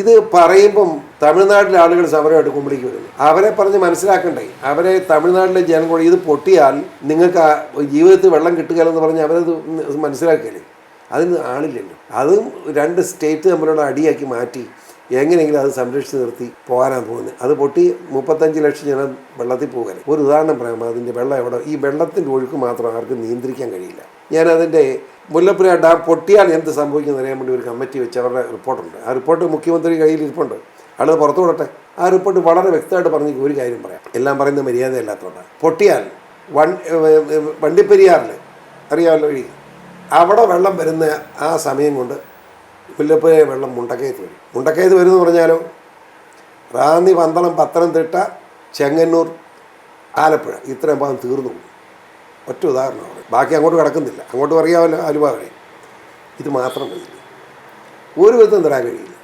ഇത് പറയുമ്പം തമിഴ്നാട്ടിലെ ആളുകൾ സമരം എടുക്കുമ്പോഴേക്ക് വരുന്നു. അവരെ പറഞ്ഞ് മനസ്സിലാക്കണ്ടേ? അവരെ തമിഴ്നാട്ടിലെ ജനങ്ങൾ ഇത് പൊട്ടിയാൽ നിങ്ങൾക്ക് ജീവിതത്തിൽ വെള്ളം കിട്ടുകയെന്ന് പറഞ്ഞ് അവരത് മനസ്സിലാക്കിയല്ലേ? അതിന് ആളില്ലല്ലോ. അതും രണ്ട് സ്റ്റേറ്റ് തമ്മിലുള്ള അടിയാക്കി മാറ്റി എങ്ങനെയെങ്കിലും അത് സംരക്ഷിച്ച് നിർത്തി പോകാനാണ് പോകുന്നത്. അത് പൊട്ടി മുപ്പത്തഞ്ച് ലക്ഷം ജനം വെള്ളത്തിൽ പോകാൻ ഒരു ഉദാഹരണം പറയാം. അതിന്റെ വെള്ളം എവിടെ? ഈ വെള്ളത്തിന്റെ ഒഴുക്ക് മാത്രം ആർക്കും നിയന്ത്രിക്കാൻ കഴിയില്ല. ഞാൻ അതിന്റെ മുല്ലപ്പുഴ ഡാം പൊട്ടിയാൽ എന്ത് സംഭവിക്കുന്നത് അറിയാൻ വേണ്ടി ഒരു കമ്മിറ്റി വെച്ച് അവരുടെ റിപ്പോർട്ടുണ്ട്. ആ റിപ്പോർട്ട് മുഖ്യമന്ത്രി കയ്യിൽ ഇരിപ്പുണ്ട്. ആൾ പുറത്തു വിടട്ടെ. ആ റിപ്പോർട്ട് വളരെ വ്യക്തമായിട്ട് പറഞ്ഞ ഒരു കാര്യം പറയാം. എല്ലാം പറയുന്ന മര്യാദയല്ലാത്തതുകൊണ്ടാണ് പൊട്ടിയാൽ വൺ വണ്ടിപ്പെരിയാറിൽ അറിയാമല്ലോ വഴി അവിടെ വെള്ളം വരുന്ന ആ സമയം കൊണ്ട് മുല്ലപ്പുഴ വെള്ളം മുണ്ടക്കയത്ത് വരും. മുണ്ടക്കയത്ത് വരുമെന്ന് പറഞ്ഞാലോ? റാന്നി പന്തളം പത്തനംതിട്ട ചെങ്ങന്നൂർ ആലപ്പുഴ. ഇത്രയും ഭാഗം തീർന്നു പോകും. ഒറ്റ ഉദാഹരണമാണ്. ബാക്കി അങ്ങോട്ട് കിടക്കുന്നില്ല. അങ്ങോട്ട് പറയാമല്ലോ ആലുവ ഇത് മാത്രം മതി. ഒരു വിധം തരാൻ കഴിയില്ല.